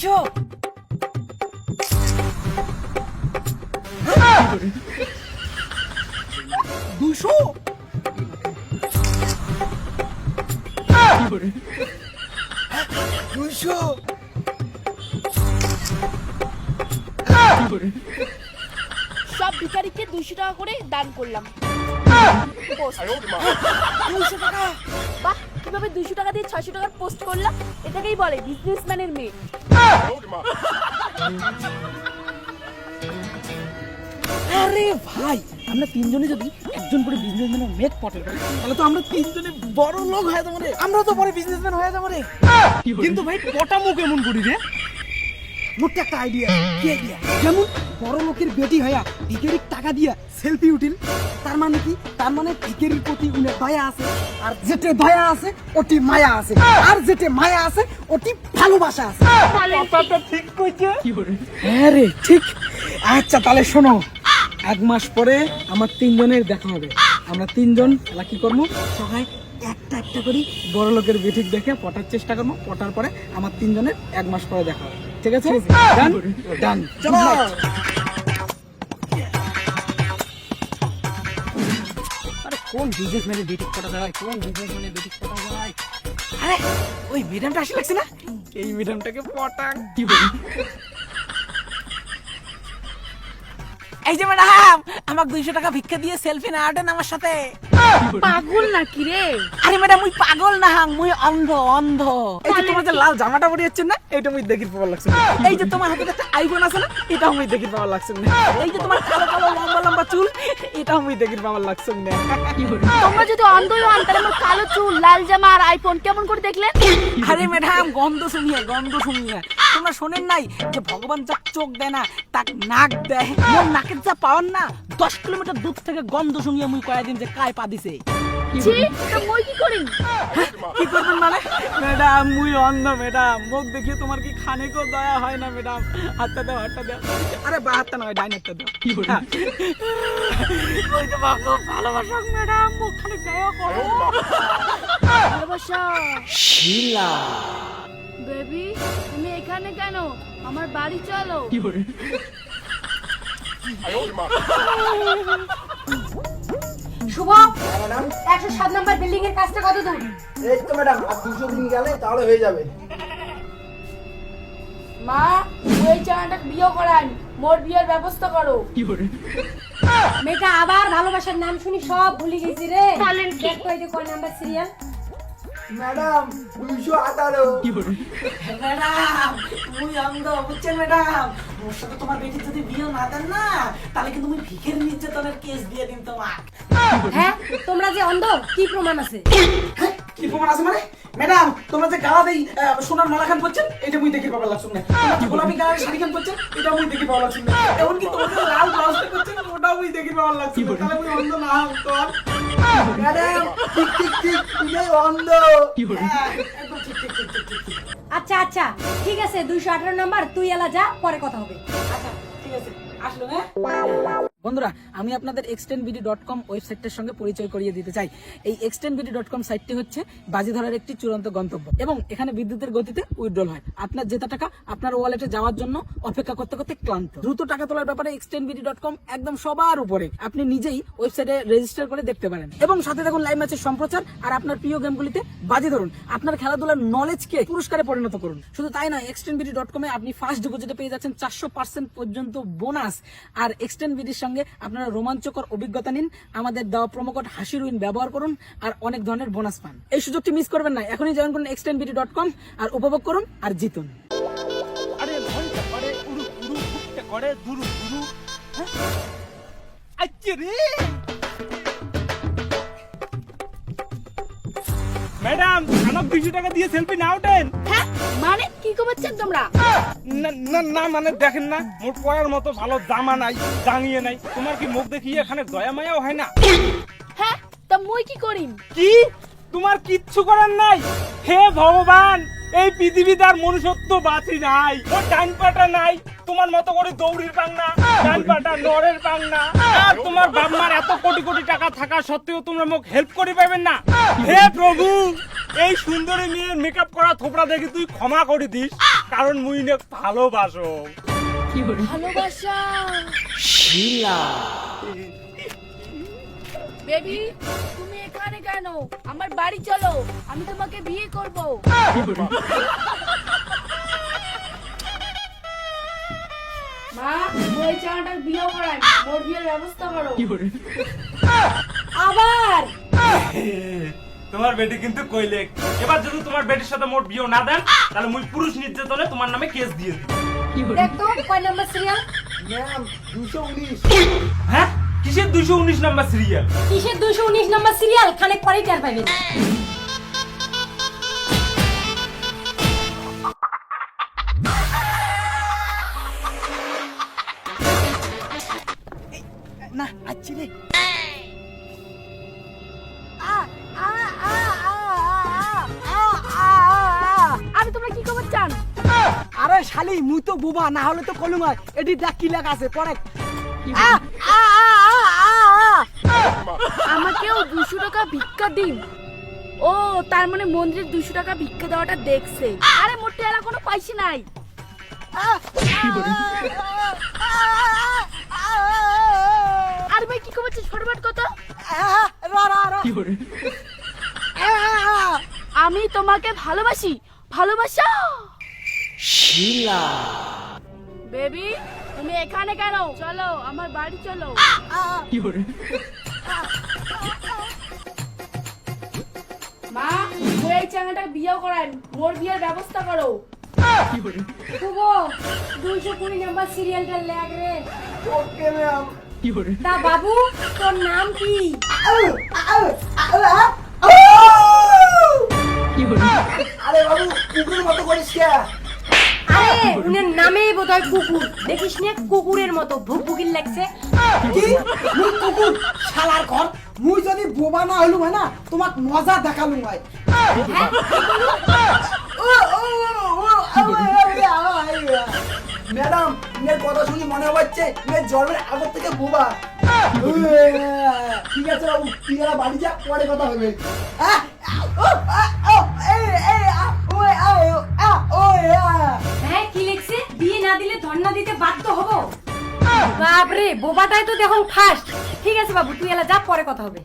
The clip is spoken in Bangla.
দুশো? দুশো? সব ভিখারিকে দুইশো টাকা করে দান করলাম। দুইশো টাকা? বাহ কীভাবে দুইশো টাকা দিয়ে ছয়শো টাকার পোস্ট করলাম? এটাকেই বলে বিজনেসম্যানের মেয়ে। আরে ভাই আমরা তিনজনে যদি একজন করে বিজনেসম্যান মেক পটে তাহলে তো আমরা তিনজনে বড় লোক হয়ে যাব রে। আমরা তো পরে বিজনেসম্যান হয়ে যাব রে। কিন্তু ভাই পটা মুখ এমন করি রে। মোটটা একটা আইডিয়া কি আইডিয়া যেমন বড় লোকের বেটি হইয়া ভিকেরির টাকা দিয়া সেলফি উঠিল। তার মানে কি? তার মানে ভিকেরির প্রতি উনি দয়া আছে আর যেটে দয়া আছে ওটি মায়া আছে। আর যেটে মায়া আছে ওটি ভালোবাসা আছে। ঠিক কইছে? হ্যাঁ রে ঠিক। আচ্ছা তাহলে শোনো। এক মাস পরে আমার তিনজনের দেখা হবে। আমরা তিনজন তাহলে কি করব? সবাই একটা একটা করি বড় লোকের বেঠিক দেখে পটার চেষ্টা করব। পটার পরে আমার তিনজনের এক মাস পরে দেখা হবে। ঠিক আছে? ডান ডান কোন বিজনেসম্যানের পটা যায় কোন বিজনেসম্যানের পটা যায় আরে ওই ম্যাডামটা আসে লাগছে না? এই ম্যাডামটাকে পটাক কি বলি এই যে ম্যাডাম আমাকে দুইশো টাকা ভিক্ষা দিয়ে সেলফি না আটেন আমার সাথে। পাগল নাকি রে? আরে ম্যাডাম মুই পাগল না হাং মুই অন্ধ অন্ধ। এই যে তোমার যে লাল জামাটা পরে যাচ্ছে না এটা মুই দেখি পাওয়ার লাগছে না। এই যে তোমার হাতে একটা আইফোন আছে না এটাও মুই দেখি পাওয়ার লাগছে এই যে তোমার কালো কালো লম্বা চুল? এটা আমি দেখি আমার লাগছে না। তোমরা যদি অন্ধই হন তাহলে আমার কালো চুল লাল জামা আর আইফোন কেমন করে দেখলে? আরে ম্যাডাম গন্ধ শুনিয়ে গন্ধ শুনিয়ে। তোমরা শোনেন নাই যে ভগবান যা চোখ দেয় না তাক নাক দেয়। মোর নাকের যা পাওয়ার না দশ কিলোমিটার দূর থেকে গন্ধ শুনিয়ে মুই কয়েকদিন যে কায় পা দিছে। কি করবেন মানে? ম্যাডাম মুই অন্ধ ম্যাডাম। মুখ দেখিয়ে তোমার কি খানিকও দয়া হয় না ম্যাডাম? হাতটা দাও হাতটা দাও। আরে বা হাতটা নয় ডাইন হাতটা দাও। কি করে ওই তো বাবা ভালোবাসা ম্যাডাম। মুখ খানিক দয়া করো। ভালোবাসা। শিলা। বেবি তুমি এখানে কেন? আমার বাড়ি চলো। শুভ। একশো সাত নম্বর বিল্ডিং এর কাজটা কত দূর? এই তো ম্যাডাম আর দুশো দিন গেলে তাহলে হয়ে যাবে। মা ওই চানাটাকে বিয়ে করান। মোর বিয়ের ব্যবস্থা করো। মেয়েটা আবার ভালোবাসার নাম শুনি সব ভুলে গেছি রে। দেখো এই যে কয় নাম্বার সিরিয়াল ম্যাডাম দুশো আঠারো। ম্যাডাম মুই অন্ধ বুঝছেন ম্যাডাম? মোর সাথে তোমার বেটি যদি বিয়ে না দেন না তাহলে কিন্তু মুই ভিখের নির্যাতনের কেস দিয়ে দিন তোমাক হ্যাঁ তোমরা যে অন্ধ কি প্রমাণ আছে? হ্যাঁ, কি প্রমাণ আছে মানে? ম্যাডাম তোমরা যে গালা দেই সোনার মালা খান করছেন এটা মুই দেখি পাবার লাগছে না। তোমরা গোলাপি কালারের শাড়ি খান করছেন এটা মুই দেখি পাবার লাগছে না। এমনকি তোমরা যে লাল ব্লাউজটা করছেন ওটাও মুই দেখি পাবার লাগছে তাহলে মুই অন্ধ না হও তো আচ্ছা আচ্ছা ঠিক আছে, দুইশো আঠারো নাম্বার, তুই এলা যা, পরে কথা হবে। আচ্ছা ঠিক আছে, আসলো হ্যাঁ? বন্ধুরা, আমি আপনাদের এক্সটেন্ডবিডি ডট কম ওয়েবসাইটটার সঙ্গে পরিচয় করিয়ে দিতে চাই। এই এক্সটেন্ডবিডি ডট কম সাইটটি হচ্ছে বাজি ধরার একটি চূড়ান্ত গন্তব্য এবং এখানে বিদ্যুতের গতিতে উইথড্রল হয়। আপনার জেতা টাকা আপনার ওয়ালেটে যাওয়ার জন্য অপেক্ষা করতে করতে ক্লান্ত। দ্রুত টাকা তোলার ব্যাপারে এক্সটেন্ডবিডি ডট কম একদম সবার উপরে। আপনি নিজেই ওয়েবসাইটে রেজিস্টার করে দেখতে পারেন। এবং সাথে দেখুন লাইভ ম্যাচের সম্প্রচার আর আপনার প্রিয় গেমগুলিতে বাজি ধরুন। আপনার খেলাধুলার নলেজকে পুরস্কারে পরিণত করুন। শুধু তাই নয় এক্সটেন্ডবিডি ডট কমে আপনি ফার্স্ট ডিপোজিটে পেয়ে যাচ্ছেন চারশো পার্সেন্ট পর্যন্ত বোনাস আর এক্সটেন্ডবিডির সঙ্গে আপনারা রোমাঞ্চকর অভিজ্ঞতা নিন, আমাদের দেওয়া প্রোমোকোড হাসির উইন ব্যবহার করুন, আর অনেক ধরনের বোনাস পান। এই সুযোগটি মিস করবেন না, এখনই জয়েন করুন এক্সটেন্ডবিডি ডট কম আর উপভোগ করুন আর জিতুন। আরে ঘণ্টা করে হ্যাঁ? আচ্ছা রে! ম্যাডাম আমার দুশো টাকা দিয়ে সেলফি না ওঠেন হ্যাঁ মানে? কি করছেন তোমরা? না না মানে দেখেন না মোট পড়ার মতো ভালো জামা নাই জাঙিয়ে নাই। তোমার কি মুখ দেখিয়ে এখানে দয়া মায়াও হয় না? হ্যাঁ তা মই কি করিম? কি? তোমার কিচ্ছু করার নাই? হে ভগবান! এই পৃথিবীতে আর মনুষ্যত্ব বাঁচি নাই। ও ডান পাটা নাই তোমার মতো করে দৌড়ির পাং না ডান পাটা নরের পাং না। আর তোমার বাপ মার এত কোটি কোটি টাকা থাকা সত্ত্বেও তোমরা মোক হেল্প করে পাবেন না। হে প্রভু এই সুন্দরী মেয়ের মেকআপ করা থোপড়া দেখে তুই ক্ষমা করে দিস কারণ মুই নে ভালোবাসো। ভালোবাসা। বেবি তুমি এখানে কেন? আমার বাড়ি চলো আমি তোমাকে বিয়ে করব। মা ওই চাটার বিয়ে করান মোর বিয়ের ব্যবস্থা করো। আবার! তোমার বেটি কিন্তু কইলে এবার যদি তোমার বেটির সাথে মোট বিয়ে না দেন তাহলে মুই পুরুষ নির্যাতনে তোমার নামে কেস দিয়ে দিই দেখ কয় নাম্বার সিরিয়াল ম্যাম দুশো উনিশ। হ্যাঁ? কিসের দুইশো উনিশ নাম্বার সিরিয়াল কিসের দুশো উনিশ নাম্বার সিরিয়াল খানিক পরেই টের পাবেন না আচ্ছি রে। আরে তোমরা কি খবর চান আরে শালি মুই তো বোবা না হলে তো কলুম হয়। এটি দেখ কি লেখা আছে পরে। আমাকেও দুশো টাকা ভিক্ষা দিন। ও তার মানে মন্দিরের দুশো টাকা ভিক্ষা দেওয়াটা দেখছে। আরে মোটে এরা কোনো পয়সা নাই। আরে ভাই কি করছিস? ফটফট কত। আমি তোমাকে ভালোবাসি। ভালোবাসা। বেবি তুমি এখানে কেন? চলো আমার বাড়ি চলো। মা এই বিয়ে করেন মোর বিয়ের ব্যবস্থা করো। দুইশো কুড়ি নাম্বার সিরিয়ালটা রে। ওকে ম্যাম তা বাবু তোর নাম কি? আরে বাবু কুকুরের মতো করিস কে? উনার নামেই বোধহয় কুকুর দেখিস না কুকুরের মতো ভুকভুকির লাগছে কি মুই কুকুর শালার ঘর মুই যদি বোবা না হয় না তোমাক মজা দেখালুম হয় ম্যাডাম মেয়ের কথা শুনি মনে হচ্ছে মেয়ের জন্মের আগর থেকে বোবা ঠিক আছে বাবু তুই বাড়ি যা পরে কথা হবে আহ, না দিলে ধর্ণা দিতে বাধ্য হব। বাপরে, বোবাটাই তো দেখুন ফার্স্ট ঠিক আছে বাবু, তুই এলা যা, পরে কথা হবে।